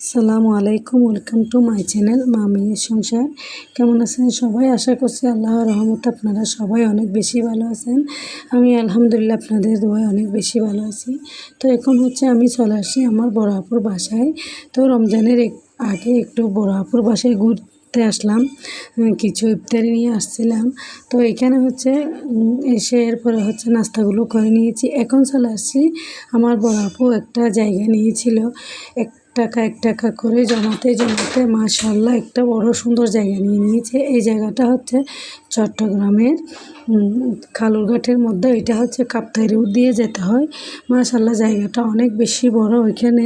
সালামু আলাইকুম welcome to my channel মামিয়ের সংসার কেমন আছেন সবাই? আশা করছি আল্লাহর রহমত আপনারা সবাই অনেক বেশি ভালো আছেন। আমি আলহামদুলিল্লাহ আপনাদের দোয়ায় অনেক বেশি ভালো আছি। তো এখন হচ্ছে আমি চলে আসি আমার বড়াপুর বাসায়। তো রমজানের আগে একটু বড়াপুর বাসায় ঘুরতে আসলাম। কিছু ইফতারি নিয়ে আসছিলাম। তো এখানে হচ্ছে এসে এরপরে হচ্ছে নাস্তাগুলো করে নিয়েছি। এখন চলে আসছি আমার বড় আপু একটা জায়গা নিয়েছিল। এক টাকা, এক টাকা করে জমাতে জমাতে মাশাল্লাহ একটা বড় সুন্দর জায়গা নিয়ে নিয়েছে। এই জায়গাটা হচ্ছে চট্টগ্রামের কালুরঘাটের মধ্যে। এটা হচ্ছে কাপ্তাই রুট দিয়ে যেতে হয়। মাশাল্লাহ জায়গাটা অনেক বেশি বড়। ওইখানে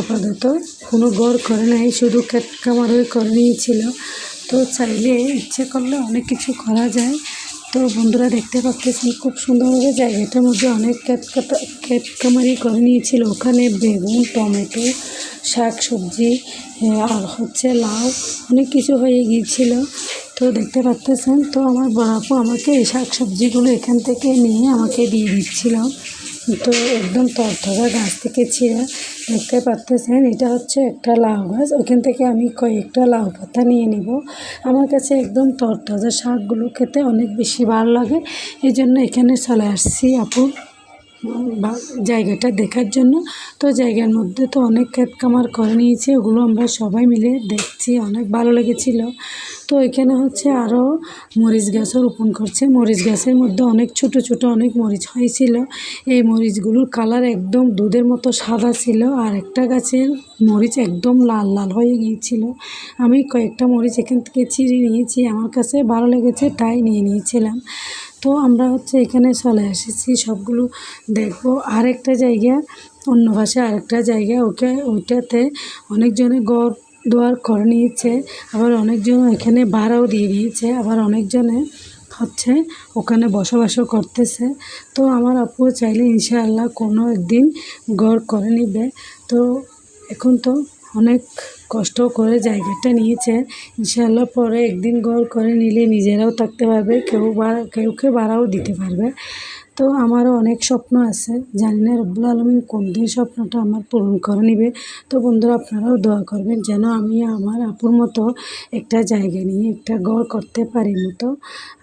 আপাতত কোনো গড় করে নাই, শুধু ক্যাট কামারই করে নিয়েছিল। তো চাইলে ইচ্ছে করলে অনেক কিছু করা যায়। তো বন্ধুরা দেখতে পাচ্ছেন, খুব সুন্দরভাবে জায়গাটার মধ্যে অনেক ক্ষেত ক্ষেত কামারি করে নিয়েছিল। ওখানে বেগুন, টমেটো শাক সবজি আর হচ্ছে লাউ, অনেক কিছু হয়ে গিয়েছিল। তো দেখতে পাচ্ছেন, তো আমার বড়াপু আমাকে এই শাক সবজিগুলো এখান থেকে নিয়ে আমাকে দিয়ে দিচ্ছিল। তো একদম তরতরা গাছ থেকে ছিঁড়া দেখতে পারতেছেন, এটা হচ্ছে একটা লাউ গাছ। ওইখান থেকে আমি কয়েকটা লাউ পাতা নিয়ে নিব। আমার কাছে একদম তরতাজা শাকগুলো খেতে অনেক বেশি ভালো লাগে। এই জন্য এখানে চলে আসছি, আপু। জায়গাটা দেখার জন্য। তো জায়গার মধ্যে তো অনেক ক্ষেত কামার করে নিয়েছে, ওগুলো আমরা সবাই মিলে দেখছি, অনেক ভালো লেগেছিল। তো এখানে হচ্ছে আরও মরিচ গাছও রোপণ করছে। মরিচ গাছের মধ্যে অনেক ছোট ছোট অনেক মরিচ হয়েছিল। এই মরিচগুলোর কালার একদম দুধের মতো সাদা ছিল, আর একটা গাছের মরিচ একদম লাল লাল হয়ে গিয়েছিল। আমি কয়েকটা মরিচ এখান থেকে চিড়ে নিয়েছি, আমার কাছে ভালো লেগেছে, তাই নিয়ে নিয়েছিলাম। তো আমরা হচ্ছে এখানে চলে এসেছি, সবগুলো দেখব। আরেকটা জায়গা, অন্য ভাষায় আরেকটা জায়গা, ওকে, ওইটাতে অনেকজনে গড় দোয়ার করে নিয়েছে, আবার অনেকজন এখানে ভাড়াও দিয়ে দিয়েছে, আবার অনেকজনে হচ্ছে ওখানে বসবাসও করতেছে। তো আমার আপু চাইলে ইনশাআল্লাহ কোনো একদিন গড় করে নিবে। তো এখন তো অনেক কষ্ট করে জায়গাটা নিয়েছে ইনশাআল্লাহ পরে একদিন গড় করে নিলে নিজেরাও থাকতে পারবে, কেউ কেউ কেউ ভাড়াও দিতে পারবে। তো আমারও অনেক স্বপ্ন আছে, জানি না রব্বুল আলমিন কোন দিন স্বপ্নটা আমার পূরণ করে নিবে। তো বন্ধুরা আপনারাও দোয়া করবেন যেন আমি আমার আপুর মতো একটা জায়গা নিয়ে একটা ঘর করতে পারি মতো।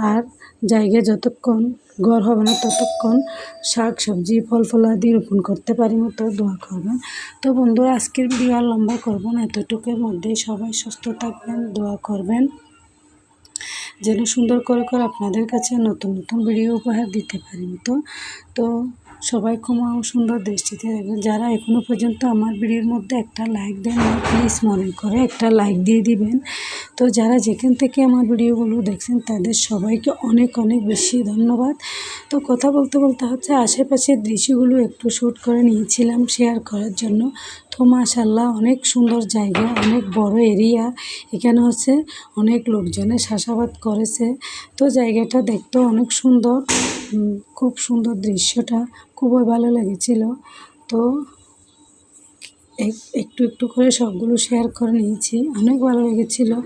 আর জায়গা যতক্ষণ ঘর হবে না, ততক্ষণ শাক, সবজি, ফল ফলাদি রোপণ করতে পারি মতো দোয়া করবেন। তো বন্ধুরা, আজকের ভিডিও আর লম্বা করব না, এতটুকুর মধ্যে সবাই সুস্থ থাকবেন, দোয়া করবেন। যেন সুন্দর করে করে আপনাদের কাছে নতুন নতুন ভিডিও উপহার দিতে পারি, তো তো সবাই ক্ষমা ও সুন্দর দৃষ্টিতে দেখবেন। যারা এখনও পর্যন্ত আমার ভিডিওর মধ্যে একটা লাইক দেন প্লিজ মনে করে একটা লাইক দিয়ে দিবেন। তো যারা যেখান থেকে আমার ভিডিওগুলো দেখছেন, তাদের সবাইকে অনেক অনেক বেশি ধন্যবাদ। তো কথা বলতে বলতে হচ্ছে, আশেপাশের দৃশ্যগুলো একটু শ্যুট করে নিয়েছিলাম শেয়ার করার জন্য। তো মাশাল্লাহ অনেক সুন্দর জায়গা, অনেক বড় এরিয়া এখানে হচ্ছে অনেক লোকজনে চাষাবাদ করেছে। তো জায়গাটা দেখতেও অনেক সুন্দর। খুব সুন্দর দৃশ্যটা খুবই ভালো লেগেছিল। তো একটু একটু করে সবগুলো শেয়ার করে নিয়েছি, অনেক ভালো লেগেছিলো।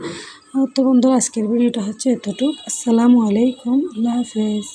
তো বন্ধুরা, আজকের ভিডিওটা হচ্ছে এতটুকু। আসসালামু আলাইকুম, আল্লাহ হাফেজ।